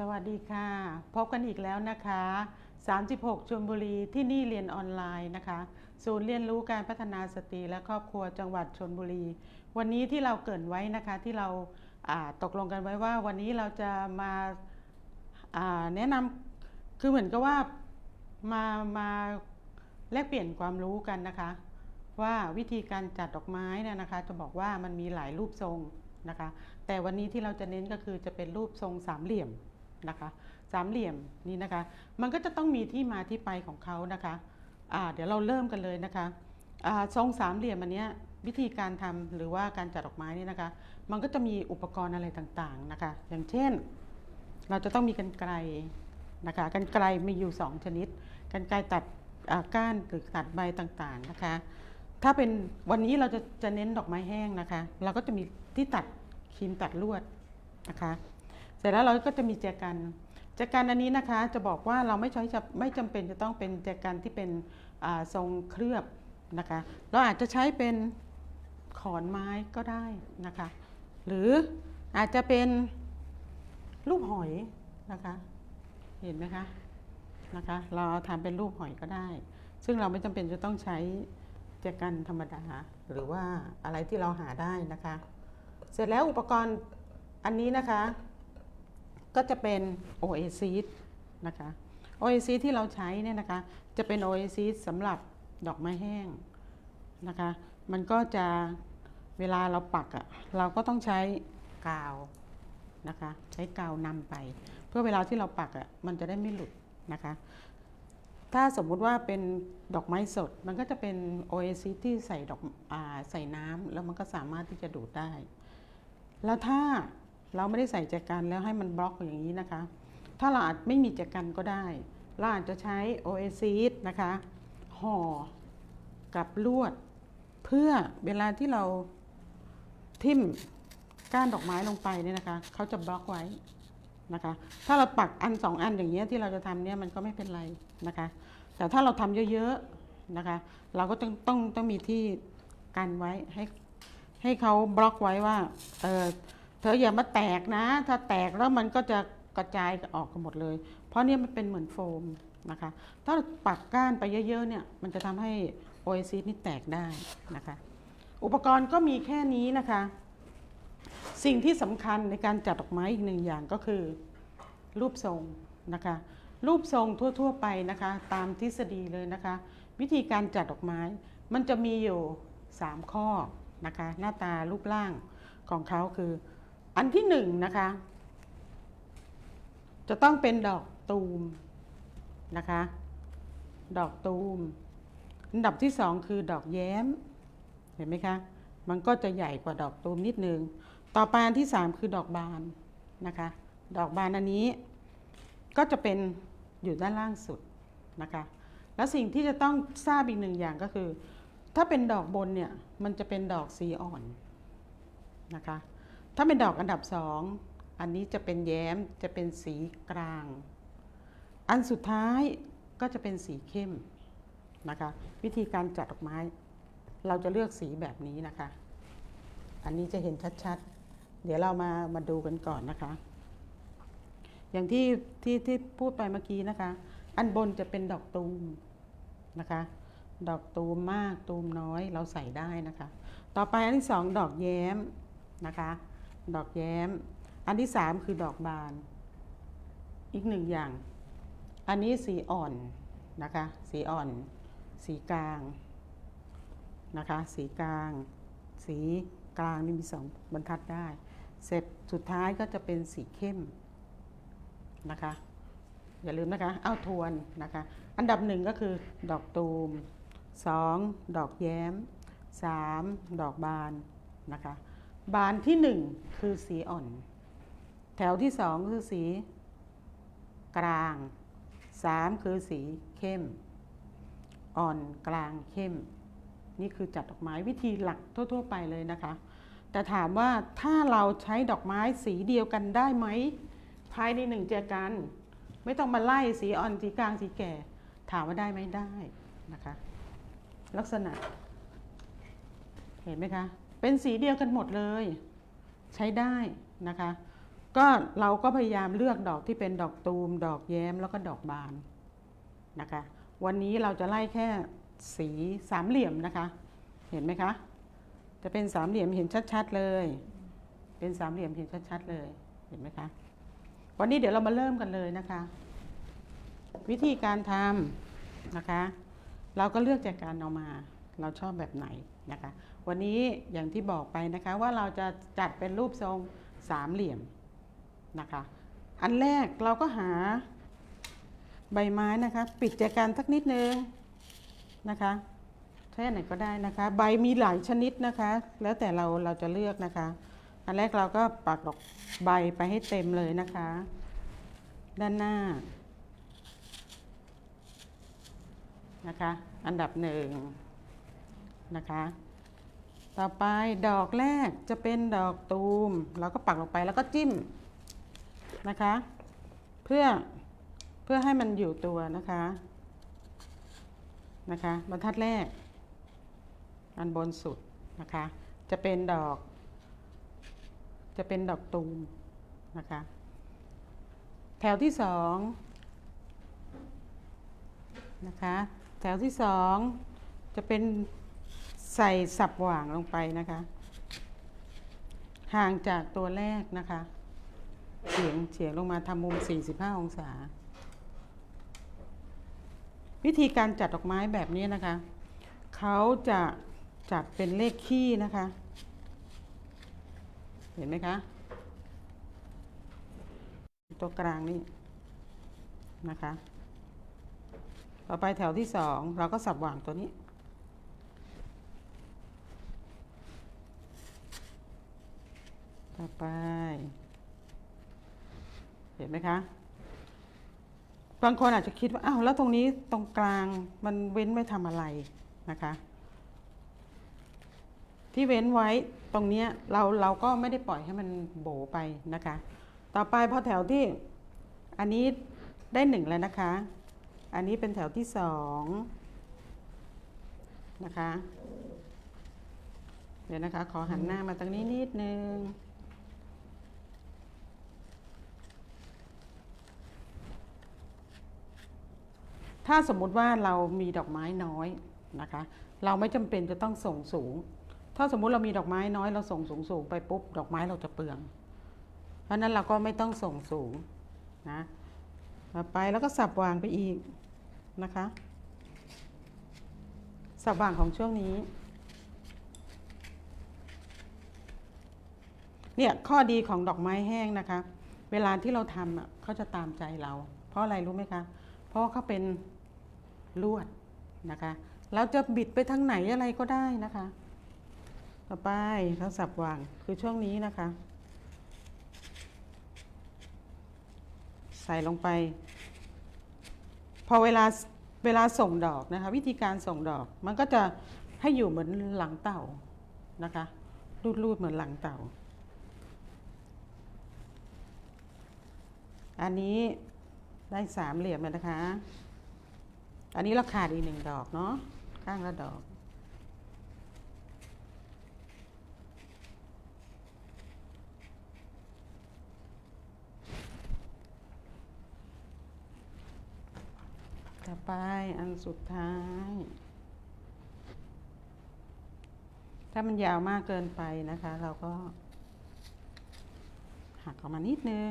สวัสดีค่ะ พบกันอีกแล้วนะคะ 36ชลบุรีที่นี่เรียนออนไลน์นะคะ ศูนย์เรียนรู้การพัฒนาสตรีและครอบครัวจังหวัดชลบุรี วันนี้ที่เราเกรินไว้นะคะที่เราตกลงกันไว้ว่า วันนี้เราจะมาาแนะนำคือเหมือนกับว่ามามาแลกเปลี่ยนความรู้กันนะคะ ว่าวิธีการจัดดอกไม้เนี่ยนะคะ จะบอกว่ามันมีหลายรูปทรงนะคะแต่วันนี้ที่เราจะเน้นก็คือจะเป็นรูปทรงสามเหลี่ยม นะคะสามเหลี่ยมนี้นะคะ มันก็จะต้องมีที่มาที่ไปของเขานะคะเดี๋ยวเราเริ่มกันเลยนะคะอ่าทรงสามเหลี่ยมอันนี้วิธีการทำหรือว่าการจัดดอกไม้นี่นะคะ มันก็จะมีอุปกรณ์อะไรต่างๆนะคะ อย่างเช่น เราจะต้องมีกันไกลนะคะกันไกลมีอยู่ 2 ชนิดกันไกลตัดก้านหรือตัดใบต่างๆนะคะ ถ้าเป็นวันนี้เราจะจะเน้นดอกไม้แห้งนะคะ เราก็จะมีที่ตัดครีมตัดลวดนะคะ เสร็จแล้วเราก็จะมีแจกันแจกันอันนี้นะคะจะบอกว่าเราไม่ใช้จะไม่จำเป็นจะต้องเป็นแจกันที่เป็นทรงเคลือบนะคะ เราอาจจะใช้เป็นขอนไม้ก็ได้นะคะ หรืออาจจะเป็นรูปหอยนะคะ เห็นไหมคะนะคะ เราเอาทำเป็นรูปหอยก็ได้ ซึ่งเราไม่จำเป็นจะต้องใช้แจกันธรรมดา หรือว่าอะไรที่เราหาได้นะคะ เสร็จแล้วอุปกรณ์อันนี้นะคะ ก็จะเป็น Oasis นะคะ Oasis ที่เราใช้เนี่ยนะคะ จะเป็น Oasis สำหรับดอกไม้แห้งนะคะ มันก็จะเวลาเราปักอะ่ะเราก็ต้องใช้กาวนะคะ ใช้กาวนำไป เพื่อเวลาที่เราปักอะ่ะมันจะได้ไม่หลุดนะคะ ถ้าสมมุติว่าเป็นดอกไม้สด มันก็จะเป็นโอเอซิที่ใส่ดอกอใส่น้ำแล้วมันก็สามารถที่จะดูดได้ แล้วถ้า เราไม่ได้ใส่แจกันแล้วให้มันบล็อกอย่างนี้นะคะ ถ้าเราอาจไม่มีแจกันก็ได้ เราอาจจะใช้โอเอซินะคะห่อกับลวด เพื่อเวลาที่เราทิ่มก้านดอกไม้ลงไปเนี่ยนะคะเขาจะบล็อกไว้นะคะ ถ้าเราปักอันสองอันอย่างเงี้ยที่เราจะทำเนี่ยมันก็ไม่เป็นไรนะคะ แต่ถ้าเราทำเยอะๆนะคะ เราก็ต้องต้องต้องมีที่กันไว้ให้ให้เขาบล็อกไว้ว่าเออ เธออย่ามาแตกนะ ถ้าแตกแล้วมันก็จะกระจายออกกันหมดเลย เพราะเนี่ยมันเป็นเหมือนโฟมนะคะ ถ้าปักก้านไปเยอะๆเนี่ยมันจะทำให้โอเอซินี่แตกได้นะคะ อุปกรณ์ก็มีแค่นี้นะคะ สิ่งที่สำคัญในการจัดดอกไม้อีกหนึ่งอย่างก็คือรูปทรงนะคะ รูปทรงทั่ว ๆ ไปนะคะ ตามทฤษฎีเลยนะคะ วิธีการจัดดอกไม้ มันจะมีอยู่ 3 ข้อนะคะ หน้าตารูปร่างของเขาคือ อันที่หนึ่งนะคะ จะต้องเป็นดอกตูมนะคะ ดอกตูม อันดับที่สองคือดอกแย้ม เห็นไหมคะ มันก็จะใหญ่กว่าดอกตูมนิดนึง ต่อไปอันที่สามคือดอกบานนะคะ ดอกบานอันนี้ ก็จะเป็นอยู่ด้านล่างสุดนะคะ แล้วสิ่งที่จะต้องทราบอีกหนึ่งอย่างก็คือ ถ้าเป็นดอกบนเนี่ย มันจะเป็นดอกสีอ่อนนะคะ ถ้าเป็นดอกอันดับสองอันนี้จะเป็นแย้มจะเป็นสีกลาง อันสุดท้ายก็จะเป็นสีเข้มนะคะวิธีการจัดดอกไม้ เราจะเลือกสีแบบนี้นะคะ อันนี้จะเห็นชัดๆ เดี๋ยวเรามามาดูกันก่อนนะคะ อย่างที่ที่ที่พูดไปเมื่อกี้นะคะ อันบนจะเป็นดอกตูมนะคะ ดอกตูมมากตูมน้อยเราใส่ได้นะคะ ต่อไปอันที่สองดอกแย้มนะคะ ดอกแย้ม อันที่สามคือดอกบาน อีกหนึ่งอย่าง อันนี้สีอ่อนนะคะ สีอ่อน สีกลางนะคะ สีกลาง สีกลางนี่มีสองบรรทัดได้ เสร็จสุดท้ายก็จะเป็นสีเข้มนะคะ อย่าลืมนะคะ เอาทวนนะคะ อันดับหนึ่งก็คือดอกตูมสองดอกแย้มสามดอกบานนะคะ บานที่หนึ่งคือสีอ่อน แถวที่สองคือสี กลางสามคือสีเข้ม อ่อนกลางเข้ม นี่คือจัดดอกไม้วิธีหลักทั่ว ๆ ไปเลยนะคะ แต่ถามว่าถ้าเราใช้ดอกไม้สีเดียวกันได้ไหมภายในหนึ่งแจกัน ไม่ต้องมาไล่สีอ่อนสีกลางสีแก่ ถามว่าได้ไหมได้นะคะ ลักษณะ เห็นไหมคะ เป็นสีเดียวกันหมดเลย ใช้ได้นะคะ ก็เราก็พยายามเลือกดอกที่เป็นดอกตูม ดอกแย้มแล้วก็ดอกบานนะคะ วันนี้เราจะไล่แค่สีสามเหลี่ยมนะคะ เห็นไหมคะ จะเป็นสามเหลี่ยมเห็นชัดๆเลย เป็นสามเหลี่ยมเห็นชัดๆเลย เห็นไหมคะ วันนี้เดี๋ยวเรามาเริ่มกันเลยนะคะ วิธีการทำนะคะ เราก็เลือกจากการเอามา เราชอบแบบไหนนะคะ วันนี้อย่างที่บอกไปนะคะว่าเราจะจัดเป็นรูปทรงสามเหลี่ยมนะคะ อันแรกเราก็หาใบไม้นะคะ ปิดจากกันสักนิดนึงนะคะใช้อันไหนก็ได้นะคะ ใบมีหลายชนิดนะคะ แล้วแต่เราเราจะเลือกนะคะ อันแรกเราก็ปักดอกใบไปให้เต็มเลยนะคะ ด้านหน้านะคะ อันดับหนึ่งนะคะ ต่อไปดอกแรกจะเป็นดอกตูมเราก็ปักลงไปแล้วก็จิ้มนะคะ เพื่อเพื่อให้มันอยู่ตัวนะคะนะคะ บรรทัดแรก อันบนสุดนะคะ จะเป็นดอก จะเป็นดอกตูมนะคะ แถวที่สองนะคะ แถวที่สองจะเป็น ใส่สับหว่างลงไปนะคะ ห่างจากตัวแรกนะคะเฉียงเฉียงลงมาทำมุม 45 องศา วิธีการจัดดอกไม้แบบนี้นะคะ เขาจะจัดเป็นเลขขี้นะคะ เห็นไหมคะ ตัวกลางนี่นะคะ ต่อไปแถวที่สองเราก็สับหว่างตัวนี้ ต่อไป เห็นไหมคะ บางคนอาจจะคิดว่า อ้าว แล้วตรงนี้ตรงกลางมันเว้นไม่ทำอะไรนะคะ ที่เว้นไว้ตรงเนี้ยเราเราก็ไม่ได้ปล่อยให้มันโบไปนะคะ ต่อไปพอแถวที่อันนี้ได้หนึ่งแล้วนะคะ อันนี้เป็นแถวที่สองนะคะ เดี๋ยวนะคะ ขอหันหน้ามาตรงนี้นิดนึง ถ้าสมมุติว่าเรามีดอกไม้น้อยนะคะ เราไม่จำเป็นจะต้องส่งสูง ถ้าสมมุติเรามีดอกไม้น้อยเราส่งสูงสูงๆไปปุ๊บดอกไม้เราจะเปลือง เพราะนั้นเราก็ไม่ต้องส่งสูงนะต่อไปแล้วก็สับวางไปอีกนะคะ สับวางของช่วงนี้เนี่ยข้อดีของดอกไม้แห้งนะคะ เวลาที่เราทำอะเขาจะตามใจเรา เพราะอะไรรู้ไหมคะ เพราะเขาเป็น ลวดนะคะ เราจะบิดไปทางไหนอะไรก็ได้นะคะ ต่อไปเขาสับวางคือช่วงนี้นะคะ ใส่ลงไป พอเวลาเวลาส่งดอกนะคะ วิธีการส่งดอกมันก็จะให้อยู่เหมือนหลังเต่านะคะรูดๆเหมือนหลังเต่า อันนี้ได้สามเหลี่ยมแล้วนะคะ อันนี้เราขาดอีกหนึ่งดอกเนาะ ข้างละดอกต่อไปอันสุดท้าย ถ้ามันยาวมากเกินไปนะคะ เราก็ หักออกมานิดนึง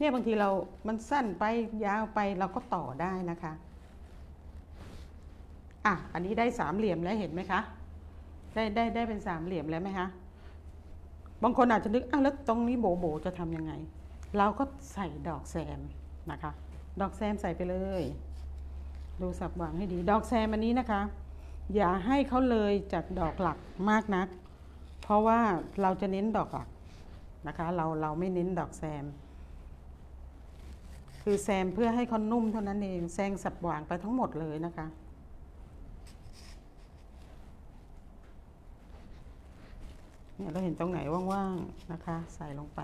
เนี่ยบางทีเรา มันสั้นไปยาวไปเราก็ต่อได้นะคะ อะ อันนี้ได้สามเหลี่ยมแล้วเห็นไหมคะ ได้ได้ได้เป็นสามเหลี่ยมแล้วไหมคะ บางคนอาจจะนึกอ้าวแล้วตรงนี้โบโบจะทำยังไง เราก็ใส่ดอกแซมนะคะ ดอกแซมใส่ไปเลย ดูสับวางให้ดี ดอกแซมอันนี้นะคะ อย่าให้เขาเลยจากดอกหลักมากนัก เพราะว่าเราจะเน้นดอกหลักนะคะ เราเราไม่เน้นดอกแซม คือแซมเพื่อให้เขานุ่มเท่านั้นเองแซงสับหวางไปทั้งหมดเลยนะคะเนี่ยเราเห็นตรงไหนว่างๆนะคะ ใส่ลงไป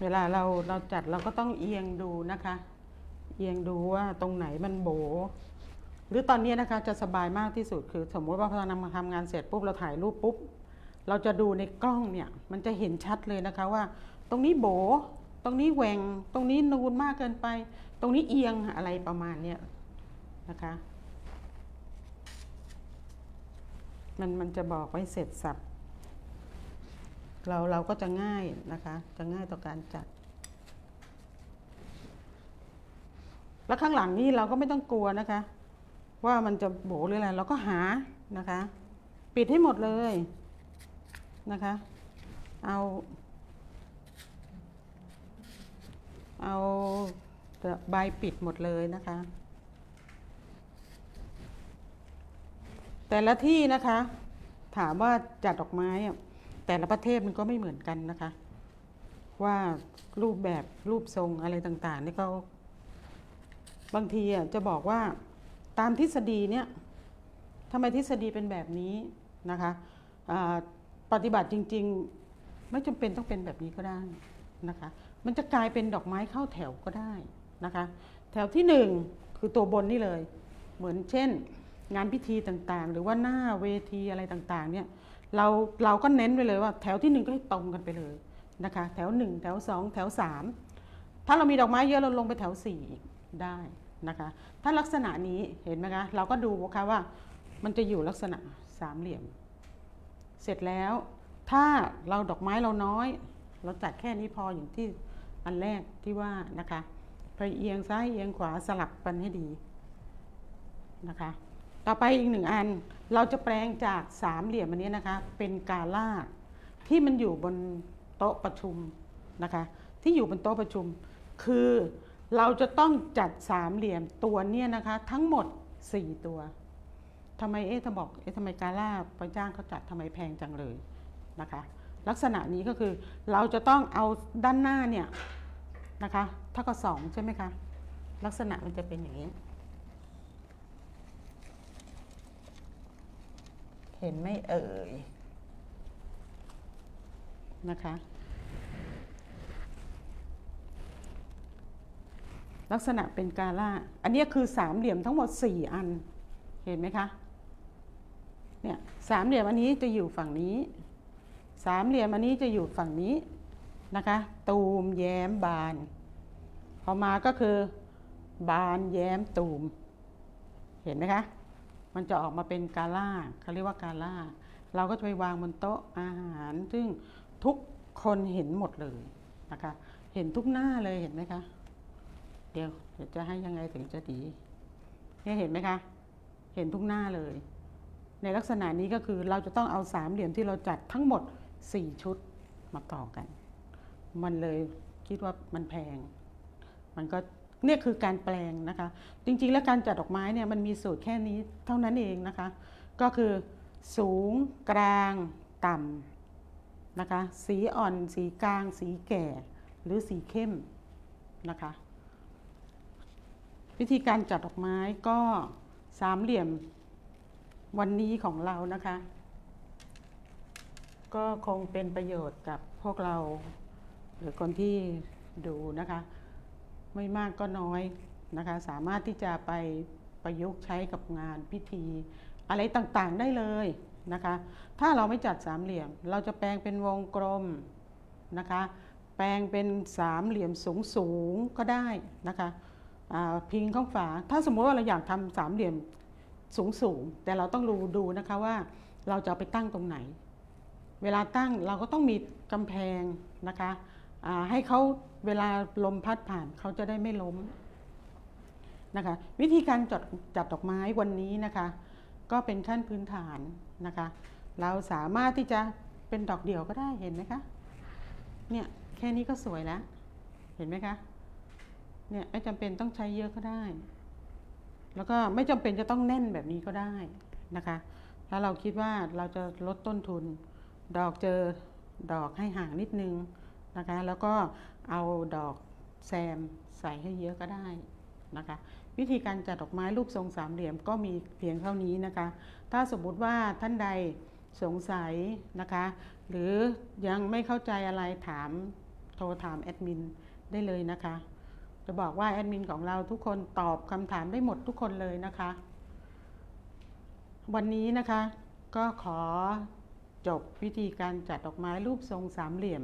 เวลาเราเราจัดเราก็ต้องเอียงดูนะคะ เอียงดูว่าตรงไหนมันโบ หรือตอนนี้นะคะจะสบายมากที่สุดคือสมมติว่าพอเราทำงานเสร็จปุ๊บเราถ่ายรูปปุ๊บเราจะดูในกล้องเนี่ยมันจะเห็นชัดเลยนะคะว่า ตรงนี้โบ ตรงนี้แหวงตรงนี้นูนมากเกินไป ตรงนี้เอียงอะไรประมาณเนี้ยนะคะมันมันจะบอกไว้เสร็จสับเราเราก็จะง่ายนะคะ จะง่ายต่อการจัด แล้วข้างหลังนี่เราก็ไม่ต้องกลัวนะคะ ว่ามันจะโบหรืออะไรเราก็หานะคะ ปิดให้หมดเลยนะคะ เอา เอาใบปิดหมดเลยนะคะ แต่ละที่นะคะ ถามว่าจัดดอกไม้แต่ละประเทศมันก็ไม่เหมือนกันนะคะ ว่ารูปแบบรูปทรงอะไรต่างๆนี่เขาบางทีอะจะบอกว่า ตามทฤษฎีเนี่ยทำไมทฤษฎีเป็นแบบนี้นะคะปฏิบัติจริง ๆ ไม่จำเป็นต้องเป็นแบบนี้ก็ได้นะคะ มันจะกลายเป็นดอกไม้เข้าแถวก็ได้นะคะ แถวที่หนึ่งคือตัวบนนี่เลย เหมือนเช่น งานพิธีต่างๆ หรือว่าหน้าเวทีอะไรต่างๆเนี่ยเราเราก็เน้นไปเลยว่า แถวที่หนึ่งก็ให้ตรงกันไปเลยนะคะ แถวหนึ่งแถวสองแถวสามถ้าเรามีดอกไม้เยอะเราลงไปแถวสี่อีกได้ นะคะ ถ้าลักษณะนี้เห็นไหมคะ เราก็ดูนะคะว่ามันจะอยู่ลักษณะสามเหลี่ยม เสร็จแล้วถ้าเราดอกไม้เราน้อย เราจัดแค่นี้พออย่างที่อันแรกที่ว่านะคะไปเอียงซ้ายเอียงขวาสลับกันให้ดีนะคะ ต่อไปอีกหนึ่งอันเราจะแปลงจากสามเหลี่ยมอันนี้นะคะ เป็นกาล่าที่มันอยู่บนโต๊ะประชุมนะคะ ที่อยู่บนโต๊ะประชุม คือ เราจะต้องจัดสามเหลี่ยมตัวเนี่ยนะคะ ทั้งหมด4ตัวทำไมเอ๊ะบอกเอ๊ะทำไมกาล่าไปจ้างเขาจัดทำไมแพงจังเลยนะคะ ลักษณะนี้ก็คือเราจะต้องเอาด้านหน้าเนี่ยนะคะเท่ากับสองใช่ไหมคะ ลักษณะมันจะเป็นอย่างนี้ เห็นไม่เอ่ยนะคะ ลักษณะเป็นกาล่า อันนี้คือสามเหลี่ยมทั้งหมด 4 อัน เห็นไหมคะ เนี่ยสามเหลี่ยมอันนี้จะอยู่ฝั่งนี้ สามเหลี่ยมอันนี้จะอยู่ฝั่งนี้นะคะ ตูมแย้มบาน พอมาก็คือบานแย้มตูม เห็นไหมคะ มันจะออกมาเป็นกาล่าเขาเรียกว่ากาล่า เราก็จะไปวางบนโต๊ะอาหาร ซึ่งทุกคนเห็นหมดเลยนะคะ เห็นทุกหน้าเลยเห็นไหมคะ เดี๋ยวเดี๋ยวจะให้ยังไงถึงจะดีเนี่ยเห็นไหมคะ เห็นทุกหน้าเลย ในลักษณะนี้ก็คือเราจะต้องเอาสามเหลี่ยมที่เราจัดทั้งหมด4ชุดมาต่อกัน มันเลยคิดว่ามันแพง มันก็เนี่ยคือการแปลงนะคะ จริงๆ แล้วการจัดดอกไม้เนี่ยมันมีสูตรแค่นี้เท่านั้นเองนะคะ ก็คือสูงกลางต่ำนะคะ สีอ่อน สีกลาง สีแก่ หรือสีเข้มนะคะ วิธีการจัดดอกไม้ก็สามเหลี่ยมวันนี้ของเรานะคะ ก็คงเป็นประโยชน์กับพวกเรา หรือคนที่ดูนะคะ ไม่มากก็น้อยนะคะ สามารถที่จะไปประยุกต์ใช้กับงานพิธี อะไรต่างๆได้เลยนะคะ ถ้าเราไม่จัดสามเหลี่ยม เราจะแปลงเป็นวงกลมนะคะ แปลงเป็นสามเหลี่ยมสูงๆก็ได้นะคะ พิงข้างฝา ถ้าสมมติว่าเราอยากทำสามเหลี่ยมสูงสูงๆแต่เราต้องรู้ดูนะคะว่าเราจะไปตั้งตรงไหน เวลาตั้งเราก็ต้องมีกำแพงนะคะให้เขาเวลาลมพัดผ่านเขาจะได้ไม่ล้มนะคะวิธีการจัดจัดดอกไม้วันนี้นะคะ ก็เป็นขั้นพื้นฐานนะคะ เราสามารถที่จะเป็นดอกเดี่ยวก็ได้เห็นไหมคะเนี่ยแค่นี้ก็สวยแล้ว เห็นไหมคะ เนี่ยไม่จำเป็นต้องใช้เยอะก็ได้ แล้วก็ไม่จำเป็นจะต้องแน่นแบบนี้ก็ได้นะคะถ้าเราคิดว่าเราจะลดต้นทุน ดอกเจอดอกให้ห่างนิดนึงนะคะ แล้วก็เอาดอกแซมใส่ให้เยอะก็ได้นะคะ วิธีการจัดดอกไม้รูปทรงสามเหลี่ยมก็มีเพียงเท่านี้นะคะ ถ้าสมมุติว่าท่านใดสงสัยนะคะ หรือยังไม่เข้าใจอะไรถามโทรถามแอดมินได้เลยนะคะ จะบอกว่าแอดมินของเราทุกคนตอบคำถามได้หมดทุกคนเลยนะคะ วันนี้นะคะก็ขอจบวิธีการจัดดอกไม้รูปทรงสามเหลี่ยม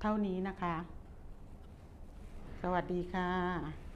เท่านี้นะคะ สวัสดีค่ะ